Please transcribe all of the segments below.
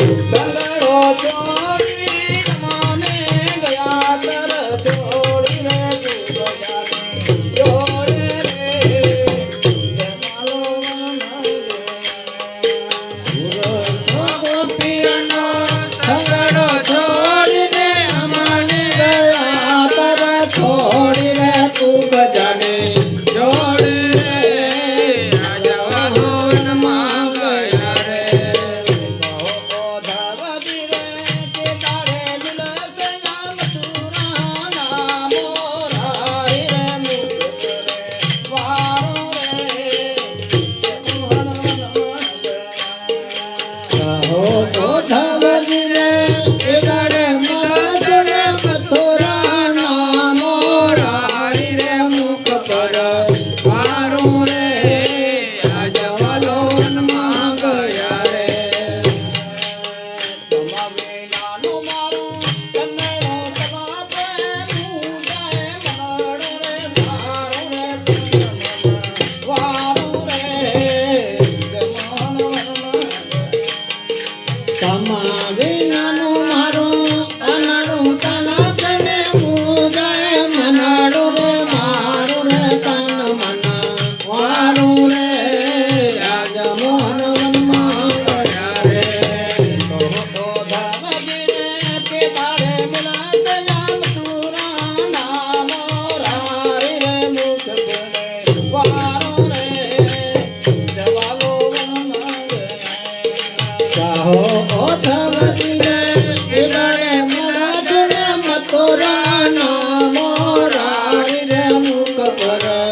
Bye-bye. हो तो धवल रे Tá chamada. સાહો ઓછવ સિરે ઇદરે મરાજ રે મતોરા નામો રાણી રે મુખ પર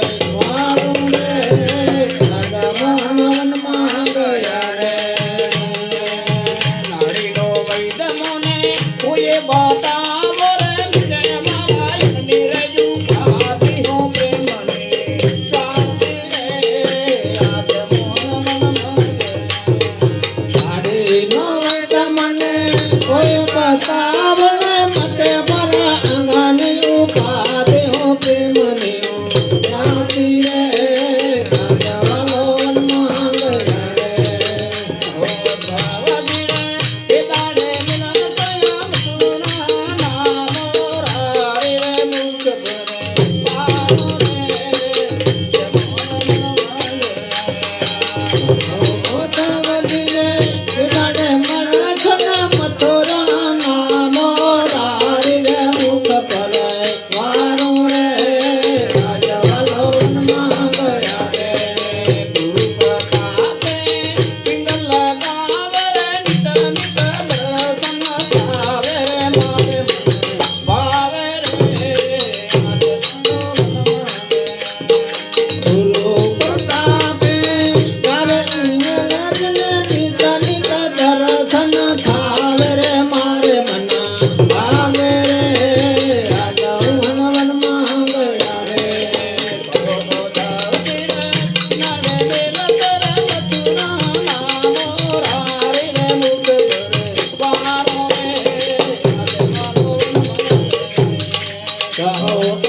Ciao.